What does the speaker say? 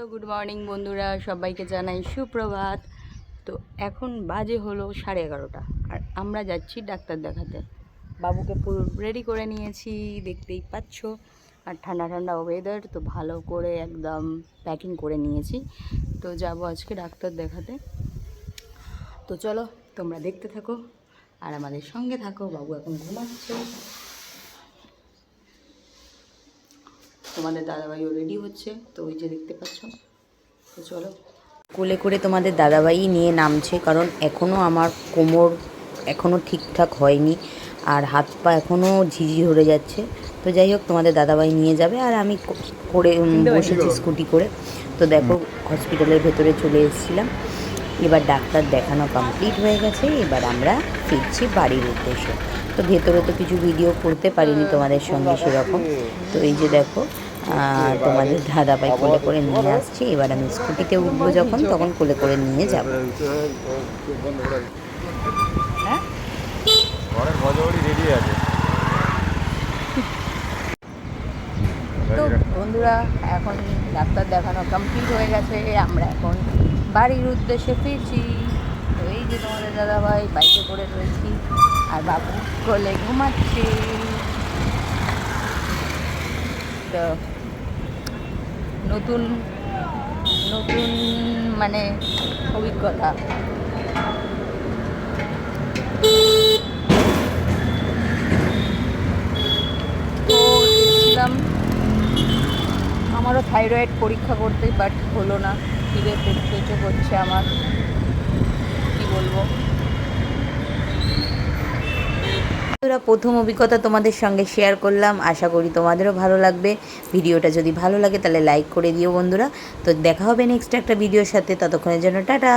Good morning বন্ধুরা, সবাইকে জানাই সুপ্রভাত। তো এখন বাজে হলো সাড়ে এগারোটা, আর আমরা যাচ্ছি ডাক্তার দেখাতে। বাবুকে পুরো রেডি করে নিয়েছি, দেখতেই পাচ্ছ। আর ঠান্ডা ঠান্ডা ওয়েদার তো ভালো করে একদম প্যাকিং করে নিয়েছি। তো যাব আজকে ডাক্তার দেখাতে। তো চলো তোমরা দেখতে থাকো, আর আমাদের সঙ্গে থাকো, বাবু এখন ঘুমাচ্ছে। তোমাদের দাদাভাইও রেডি হচ্ছে তো ওই যে দেখতে পাচ্ছ। তো চলো। কোলে করে তোমাদের দাদাভাই নিয়ে নামছে কারণ এখনও আমার কোমর এখনও ঠিকঠাক হয়নি আর হাত পা এখনও ঝিঝি ধরে যাচ্ছে। তো যাই হোক তোমাদের দাদাভাই নিয়ে যাবে আর আমি করে বসেছি স্কুটি করে। তো দেখো হসপিটালের ভেতরে চলে এসেছিলাম। এবার ডাক্তার দেখানো কমপ্লিট হয়ে গেছে এবার আমরা ফিরছি বাড়ির উদ্দেশ্যে। তো ভেতরে তো কিছু ভিডিও করতে পারিনি তোমাদের সঙ্গে সেরকম। তো এই যে দেখো তোমাদের দাদাভাই কোলে করে নিয়ে আসছি। এবার আমি স্কুটিতে উঠবো যখন, তখন কোলে করে নিয়ে যাব। তো বন্ধুরা, এখন ডাক্তার দেখানো কমপ্লিট হয়ে গেছে। আমরা এখন বাড়ির উদ্দেশ্যে ফিরছি। এই যে তোমাদের দাদাভাই বাইকে করে রয়েছি। আর বাবু কোলে ঘুমাচ্ছে। তো নতুন নতুন মানে অভিজ্ঞতা। আমারও থাইরয়েড পরীক্ষা করতে বাট হলো না। পেট পেটে করছে আমার। বন্ধুরা, প্রথম অভিজ্ঞতা তোমাদের সঙ্গে শেয়ার করলাম। আশা করি তোমাদেরও ভালো লাগবে। ভিডিওটা যদি ভালো লাগে তাহলে লাইক করে দিও বন্ধুরা। তো দেখা হবে নেক্সট একটা ভিডিওর সাথে। ততক্ষণের জন্য টাটা!